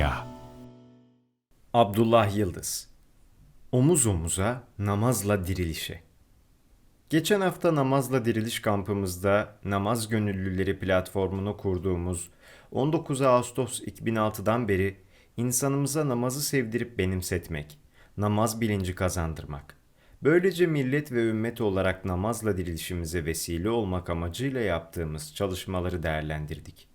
Medya Abdullah Yıldız. Omuz omuza namazla dirilişe Geçen hafta namazla diriliş kampımızda namaz gönüllüleri platformunu kurduğumuz 19 Ağustos 2006'dan beri insanımıza namazı sevdirip benimsetmek, namaz bilinci kazandırmak, böylece millet ve ümmet olarak namazla dirilişimize vesile olmak amacıyla yaptığımız çalışmaları değerlendirdik.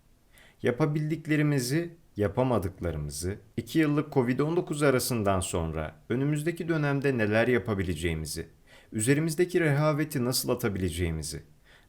Yapabildiklerimizi, yapamadıklarımızı, 2 yıllık Covid-19 arasından sonra önümüzdeki dönemde neler yapabileceğimizi, üzerimizdeki rehaveti nasıl atabileceğimizi,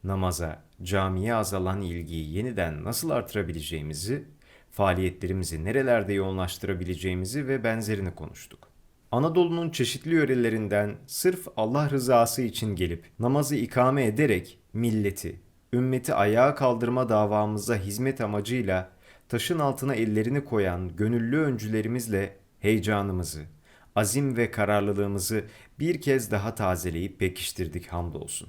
namaza, camiye azalan ilgiyi yeniden nasıl artırabileceğimizi, faaliyetlerimizi nerelerde yoğunlaştırabileceğimizi ve benzerini konuştuk. Anadolu'nun çeşitli yörelerinden sırf Allah rızası için gelip namazı ikame ederek milleti, ümmeti ayağa kaldırma davamıza hizmet amacıyla taşın altına ellerini koyan gönüllü öncülerimizle heyecanımızı, azim ve kararlılığımızı bir kez daha tazeleyip pekiştirdik hamdolsun.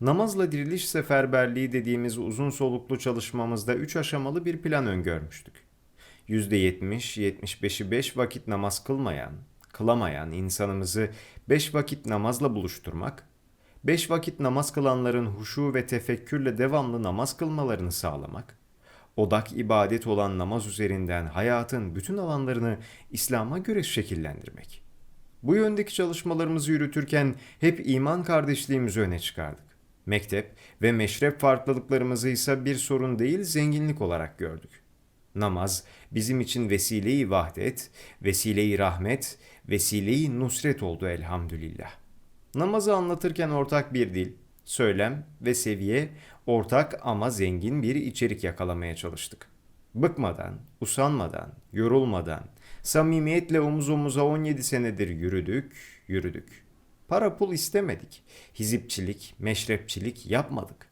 Namazla diriliş seferberliği dediğimiz uzun soluklu çalışmamızda üç aşamalı bir plan öngörmüştük. %70-75'i 5 vakit namaz kılmayan, kılamayan insanımızı 5 vakit namazla buluşturmak, beş vakit namaz kılanların huşu ve tefekkürle devamlı namaz kılmalarını sağlamak, odak ibadet olan namaz üzerinden hayatın bütün alanlarını İslam'a göre şekillendirmek. Bu yöndeki çalışmalarımızı yürütürken hep iman kardeşliğimizi öne çıkardık. Mektep ve meşrep farklılıklarımızı ise bir sorun değil zenginlik olarak gördük. Namaz bizim için vesile-i vahdet, vesile-i rahmet, vesile-i nusret oldu elhamdülillah. Namazı anlatırken ortak bir dil, söylem ve seviye ortak ama zengin bir içerik yakalamaya çalıştık. Bıkmadan, usanmadan, yorulmadan, samimiyetle omuz omuza 17 senedir yürüdük, yürüdük. Para pul istemedik. Hizipçilik, meşrepçilik yapmadık.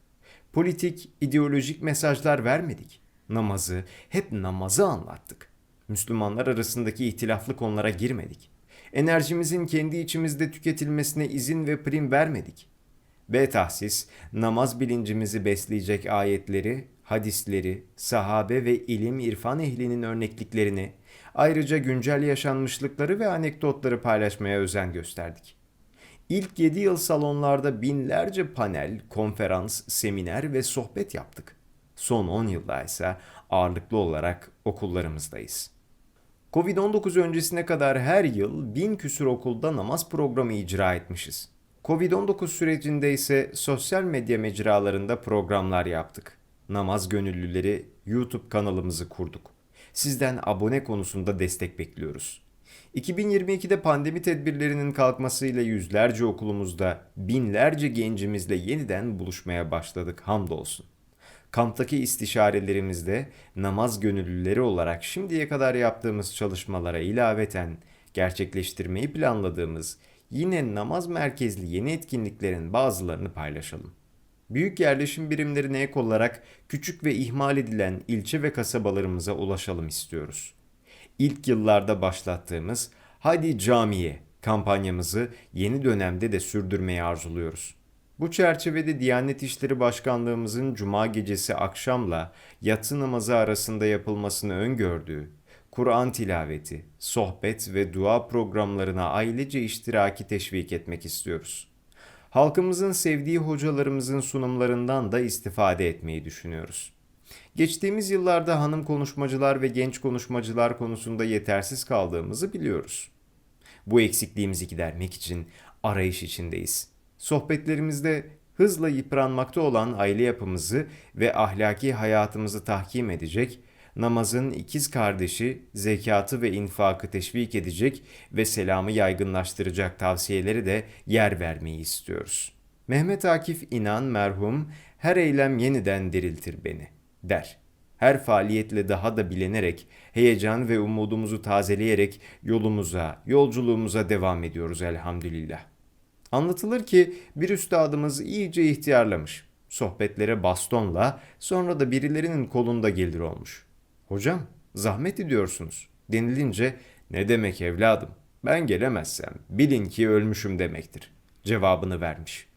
Politik, ideolojik mesajlar vermedik. Namazı, hep namazı anlattık. Müslümanlar arasındaki ihtilaflı konulara girmedik enerjimizin kendi içimizde tüketilmesine izin ve prim vermedik. B tahsis, namaz bilincimizi besleyecek ayetleri, hadisleri, sahabe ve ilim irfan ehlinin örnekliklerini, ayrıca güncel yaşanmışlıkları ve anekdotları paylaşmaya özen gösterdik. İlk 7 yıl salonlarda binlerce panel, konferans, seminer ve sohbet yaptık. Son 10 yılda ise ağırlıklı olarak okullarımızdayız.'' Covid-19 öncesine kadar her yıl bin küsür okulda namaz programı icra etmişiz. Covid-19 sürecinde ise sosyal medya mecralarında programlar yaptık. Namaz gönüllüleri YouTube kanalımızı kurduk. Sizden abone konusunda destek bekliyoruz. 2022'de pandemi tedbirlerinin kalkmasıyla yüzlerce okulumuzda binlerce gencimizle yeniden buluşmaya başladık hamdolsun. Kamptaki istişarelerimizde namaz gönüllüleri olarak şimdiye kadar yaptığımız çalışmalara ilaveten gerçekleştirmeyi planladığımız yine namaz merkezli yeni etkinliklerin bazılarını paylaşalım. Büyük yerleşim birimlerine ek olarak küçük ve ihmal edilen ilçe ve kasabalarımıza ulaşalım istiyoruz. İlk yıllarda başlattığımız Hadi Camiye kampanyamızı yeni dönemde de sürdürmeyi arzuluyoruz. Bu çerçevede Diyanet İşleri Başkanlığımızın cuma gecesi akşamla yatsı namazı arasında yapılmasını öngördüğü Kur'an tilaveti, sohbet ve dua programlarına ailece iştiraki teşvik etmek istiyoruz. Halkımızın sevdiği hocalarımızın sunumlarından da istifade etmeyi düşünüyoruz. Geçtiğimiz yıllarda hanım konuşmacılar ve genç konuşmacılar konusunda yetersiz kaldığımızı biliyoruz. Bu eksikliğimizi gidermek için arayış içindeyiz sohbetlerimizde hızla yıpranmakta olan aile yapımızı ve ahlaki hayatımızı tahkim edecek, namazın ikiz kardeşi, zekatı ve infakı teşvik edecek ve selamı yaygınlaştıracak tavsiyeleri de yer vermeyi istiyoruz. Mehmet Akif İnan merhum her eylem yeniden diriltir beni der. Her faaliyetle daha da bilenerek, heyecan ve umudumuzu tazeleyerek yolumuza, yolculuğumuza devam ediyoruz elhamdülillah. Anlatılır ki bir üstadımız iyice ihtiyarlamış. Sohbetlere bastonla sonra da birilerinin kolunda gelir olmuş. Hocam zahmet ediyorsunuz denilince ne demek evladım ben gelemezsem bilin ki ölmüşüm demektir cevabını vermiş.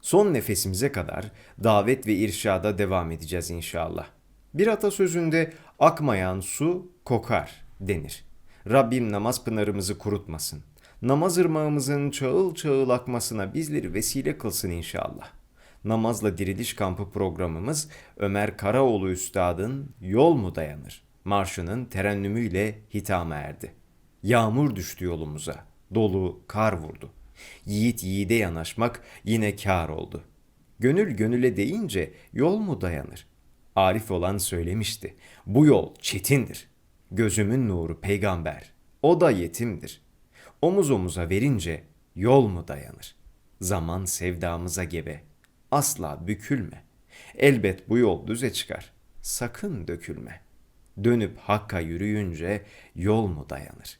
Son nefesimize kadar davet ve irşada devam edeceğiz inşallah. Bir atasözünde akmayan su kokar denir. Rabbim namaz pınarımızı kurutmasın. Namaz ırmağımızın çağıl çağıl akmasına bizleri vesile kılsın inşallah. Namazla Diriliş Kampı programımız Ömer Karaoğlu Üstad'ın Yol mu Dayanır? marşının terennümüyle hitama erdi. Yağmur düştü yolumuza, dolu kar vurdu. Yiğit yiğide yanaşmak yine kâr oldu. Gönül gönüle deyince yol mu dayanır? Arif olan söylemişti. Bu yol çetindir. Gözümün nuru peygamber. O da yetimdir. Omuz omuza verince yol mu dayanır? Zaman sevdamıza gebe. Asla bükülme. Elbet bu yol düze çıkar. Sakın dökülme. Dönüp hakka yürüyünce yol mu dayanır?